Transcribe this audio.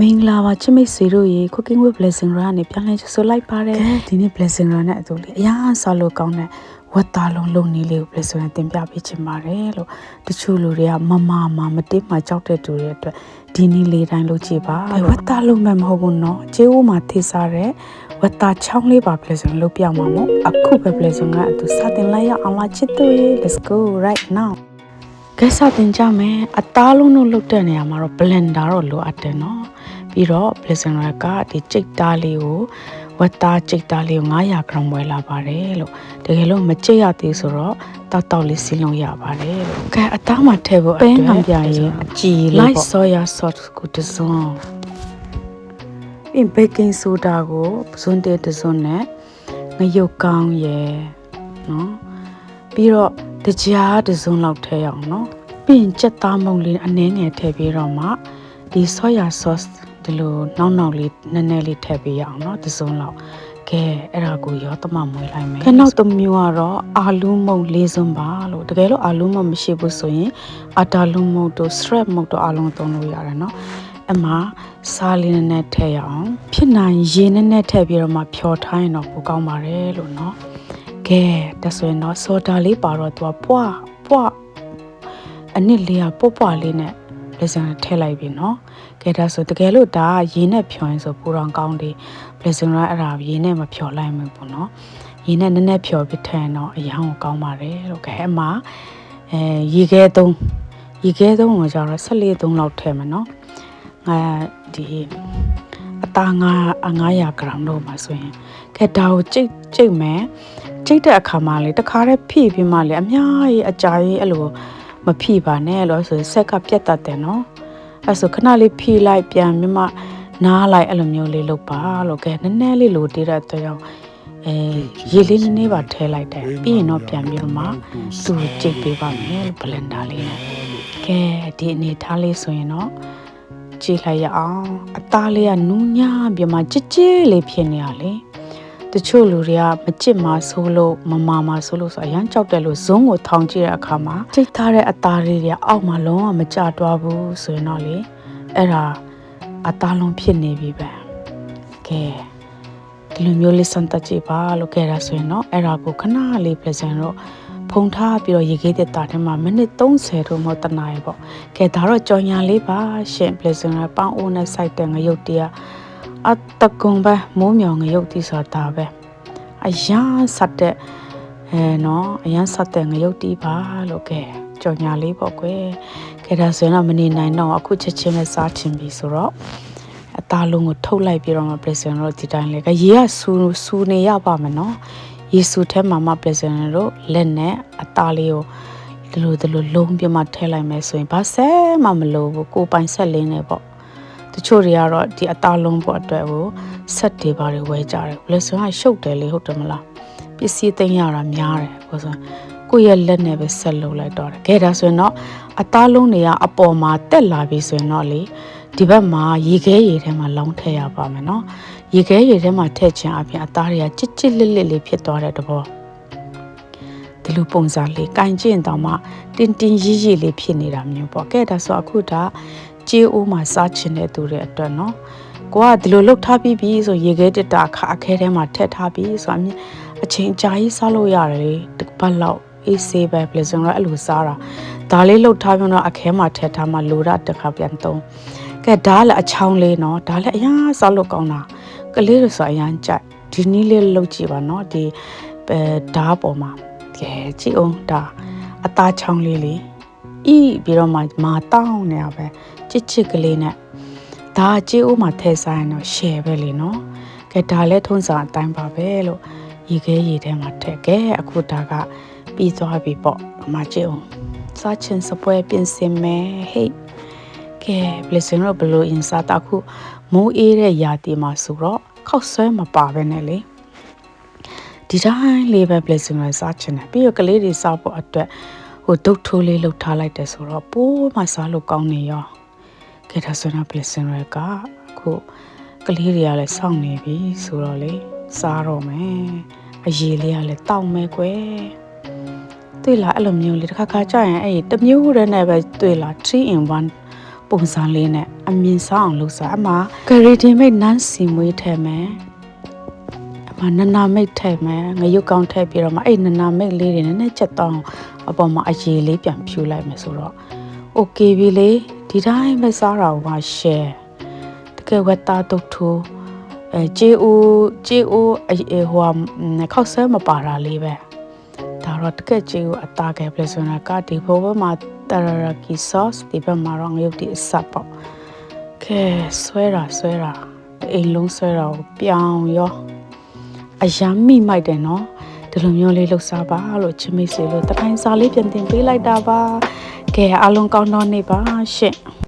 မင်္ဂလာပါချစ်မိတ်ဆွေတို့ရေ Cooking with Blessing ရကနေပြန်လဲဆိုလိုက်ပါတယ်ဒီနေ့ Blessing ရနဲ့အတူလေးအရာဆောက်လို့ကောင်းတဲ့ဝတ်သားလုံးလုံနေလေးကို Blessing ရတင်ပြပေးချင်ပါတယ်လို့တချို့လူတွေကမမမမတိမကြောက်တဲ့သူတွေအတွက်ဒီနေ့လေးတိုင်းလုပ်ကြည့်ပါဝတ်သားလုံးမှမဟုတ်ဘူးเนาะကျေးဦးမှာထေစားတဲ့ဝတ်သားချောင်းလေးပါ Blessing လုပ်ပြမှာမို့အခုပဲ Blessing ကအတူစတင်လိုက်ရအောင်လားချစ်တို့ရေ let's go right now ကဲစတင်ကြမယ်အသားလုံးတို့လုတ်တဲ့နေရာမှာတော့ blender တော့လိုအပ်တယ်နော် ပြီးတော့ blender ကဒီကြိတ်သားလေးကိုဝတ်သားကြိတ်သားလေးကို900 gram ဝယ်လာပါတယ်လို့တကယ်လို့မကြိတ်ရသေးဆိုတော့တောက်တောက်လေးစီးလုံးရပါတယ်လို့ကဲအသားမှာထည့်ဖို့အတွက်ပဲငံပြရင်အကြည်လေးပေါ့ light soya sauce ကိုတစ်စုံပြီး baking soda ကိုပစွန်းတဲ့တစ်စုံနဲ့ငရုတ်ကောင်းရယ်နော်ပြီးတော့တကြားတစ်စုံလောက်ထည့်ရအောင်နော်ပြီးရင်ကြက်သားမုံလေးအနည်းငယ်ထည့်ပြီးတော့မှဒီ soya sauce ဒီလိုနောက်နောက်လေးနည်းနည်းလေးထည့်ပေးရအောင်နော်တစ်စုံလောက်ကဲအဲ့ဒါကိုရောတမမွေးလိုက်မယ်ခနောက်တစ်မျိုးကတော့အာလူးမုံလေးစုံပါလို့တကယ်လို့အာလူးမုံမရှိဘူးဆိုရင်အာတာလူးမုံတို့ strap မုံတို့အလုံးသုံးလို့ရတယ်နော်အမစားလေးနည်းနည်းထည့်ရအောင်ဖြစ်နိုင်ရေနည်းနည်းထည့်ပြီးတော့မှဖြော်ထားရင်တော့ပိုကောင်းပါတယ်လို့နော်ကဲတဆွေတော့စောဒါလေးပါတော့သူကပွားပွားအနစ်လေးကပွပွားလေးနဲ့ လက်စံထည့်လိုက်ပြီနော်ကဲဒါဆိုတကယ်လို့ဒါရေနဲ့ဖြော်ရင်ဆိုပူတော်ကောင်းတယ်လက်စံရအဲ့ဒါရေနဲ့မဖြော်လိုက်ဘူးပေါ့နော်ရေနဲ့နည်းနည်းဖြော်ပြီးထည့်ရင်တော့အရန်ကိုကောင်းပါတယ်လို့ကဲအမအဲရေခဲသုံးရေခဲသုံးကိုကျတော့14သုံးလောက်ထည့်မယ်နော်ငါဒီအသားငါ900 gram လို့ပါဆိုရင်ကဲဒါကိုကြိတ်ကြိတ်မယ်ကြိတ်တဲ့အခါမှာလေတခါတည်းဖြည့်ပြီးမှလေအများကြီးအကြာကြီးအဲ့လို မဖြည့်ပါနဲ့လို့ဆိုဆက်ကပြတ်တတ်တယ်နော်အဲ့ဆိုခဏလေးဖြည့်လိုက်ပြန်ပြီးမှနားလိုက်အဲ့လိုမျိုးလေးလုပ်ပါလို့ကဲနည်းနည်းလေးလိုတည်တဲ့အတွက်ကြောင့်အဲရေလေးနည်းနည်းပါထည့်လိုက်တယ်ပြီးရင်တော့ပြန်ပြီးတော့မှသူ့ကြိတ်ပေးပါမယ်ဘလန်ဒါလေးနဲ့ကဲဒီအနေထားလေးဆိုရင်တော့ကြည့်လိုက်ရအောင်အသားလေးကနူးညံ့ပြီးမှကြစ်ကြစ်လေးဖြစ်နေရလေ တချို့လူတွေကမကြစ်မှဆိုးလို့မမာမှဆိုးလို့ဆိုအရန်ကြောက်တယ်လို့ဇုံးကိုထောင်ကြည့်တဲ့အခါမှာထိတ်ထားတဲ့အသားလေးတွေအောက်မှာလုံးဝမကျသွားဘူးဆိုရင်တော့လေအဲ့ဒါအသားလုံးဖြစ်နေပြီပဲကဲဒီလိုမျိုးလေးစမ်းသပ်ကြည့်ပါလို့ခဲ့တာဆိုရင်တော့အဲ့ဒါကိုခဏလေးပြင်ဆင်တော့ဖုံထားပြီးတော့ရေခဲတဲ့တာထဲမှာမိနစ်30တို့မဟုတ်တနာရီပေါ့ကဲဒါတော့ကြော်ညာလေးပါရှင်ပြင်ဆင်ရပေါင်းအိုးနဲ့စိုက်တဲ့ငရုတ်တရား အတကုံပဲမိုးမြောင်ငရုတ်တီဆိုတာပဲအရန်ဆက်တဲ့အဲနော်အရန်ဆက်တဲ့ငရုတ်တီပါလို့ကဲကြော်ညာလေးပေါ့ကွယ်ကဲဒါဆိုရင်တော့မနေနိုင်တော့အခုချက်ချင်းပဲစားချင်ပြီဆိုတော့အသားလုံးကိုထုတ်လိုက်ပြီးတော့မှပြင်ဆင်တော့ဒီတိုင်းလေကရေကစူစူနေရပါမယ်နော်ယေစုထဲမှာမှပြင်ဆင်တော့လက်နဲ့အသားလေးကိုဒီလိုဒီလိုလုံးပြမှထည့်လိုက်မယ်ဆိုရင်ဘာဆက်မှမလိုဘူးကိုပိုင်ဆက်လင်းနေပေါ့ တချို့တွေကတော့ဒီအသားလုံးပေါ့အတွက်ကိုဆက်တွေပါတွေဝဲကြတယ်ဘယ်လိုဆိုရင်ရှုပ်တယ်လေဟုတ်တယ်မလားပစ္စည်းသိမ်းရတာများတယ်ဘယ်ဆိုကိုယ့်ရဲ့လက်နဲ့ပဲဆက်လုပ်လိုက်တော့တယ်ခဲဒါဆိုရင်တော့အသားလုံးတွေကအပေါ်မှာတက်လာပြီဆိုရင်တော့လေဒီဘက်မှာရေခဲရေထဲမှာလောင်းထည့်ရပါမယ်နော်ရေခဲရေထဲမှာထည့်ခြင်းအပြင်အသားတွေကချစ်ချစ်လစ်လစ်လေးဖြစ်သွားတဲ့တဘောဒီလိုပုံစံလေးကင်ကျင့်တော့မှတင်းတင်းရီးရီးလေးဖြစ်နေတာမျိုးပေါ့ကဲဒါဆိုအခုဒါ ကြေးအိုးမှာစားချင်တဲ့သူတွေအတွက်နော်ကိုကဒီလိုလှုပ်ထားပြီးပြီဆိုရေခဲတက်တာအခါအခဲထဲမှာထည့်ထားပြီးဆိုအအချိန်ကြာကြီးစားလို့ရတယ်လေတစ်ပတ်လောက်အေးဆေးပဲပြည်စုံတော့အဲ့လိုစားတာဒါလေးလှုပ်ထားပြီးတော့အခဲမှာထည့်ထားမှလိုတာတစ်ခါပြန်သုံးကဲဒါလည်းအချောင်းလေးနော်ဒါလည်းအရင်စားလို့ကောင်းတာကလေးလို့ဆိုအရင်ကြိုက်ဒီနည်းလေးလှုပ်ကြည့်ပါနော်ဒီအဲဓားပေါ်မှာကဲကြည့်အောင်ဒါအသားချောင်းလေးလေးဤပြီးတော့မှမာတောင်းနေရပဲ ချစ်ချစ်ကလေးနဲ့ဒါကြေးဦးမှာထည့်ဆိုင်တော့ရှယ်ပဲလေနော်ကဲဒါလည်းထုံးစံအတိုင်းပါပဲလို့ရေခဲရေထဲမှာထည့်ခဲ့အခုဒါကပြီးသွားပြီပေါ့အမကြည့်အောင်စားချင်စပွဲပြင်ဆင်မယ်ဟေးကဲဘလစင်ရောဘလိုအင်စားတခုမိုးအေးတဲ့ရာတီမှာဆိုတော့ခောက်ဆွဲမပါပဲနဲ့လေဒီတိုင်းလေးပဲ blessing ရစားချင်တယ်ပြီးတော့ကလေးတွေစားဖို့အတွက်ဟိုဒုတ်ထိုးလေးလှုပ်ထားလိုက်တယ်ဆိုတော့ပိုးမှစားလို့ကောင်းနေရော ကဲဒါဆိုတော့ blessing ရကအခုကလေးတွေကလည်းစောင့်နေပြီဆိုတော့လေစားတော့မယ်အရေးလေးကလည်းတောက်မယ်ကွယ်တွေ့လားအဲ့လိုမျိုးလေတစ်ခါခါကြာရင်အဲ့ဒီတစ်မျိုးတည်းနဲ့ပဲတွေ့လား3 in 1ပုံစံလေးနဲ့အမြင်ဆောင်လို့ဆိုအမှ grading mate နန်းစီမွေးထဲမယ်အမှနနာမိတ်ထဲမယ်ငရုတ်ကောင်းထဲပြီးတော့မှအဲ့နနာမိတ်လေးတွေနည်းနည်းချက်တောင်းအပေါ်မှာအရေးလေးပြန်ဖြူလိုက်မယ်ဆိုတော့ okay ပြီလေ ဒီတိုင်းပဲစားတာကိုပါ share တကယ်ဝက်သားတုတ်ထိုးအဲဂျေအိုဂျေအိုအဲဟိုဟာခောက်ဆဲမပါတာလေးပဲဒါတော့တကယ်ဂျေအိုအသားကဲပြဆိုတော့ကဒီဘဘမှာတရရကီဆော့ဒီဘက်မှာတော့ငရုတ်ဒီအစပ်ပေါ့ကဲဆွဲတာဆွဲတာအိမ်လုံးဆွဲတာကိုပြောင်းရောအယမ်းမိမိုက်တယ်နော်ဒီလိုမျိုးလေးလှုပ်ရှားပါလို့ချမိစေလို့တတိုင်းစာလေးပြန်တင်ပေးလိုက်တာပါ ကဲအားလုံးကောင်းတော့နေပါရှင့်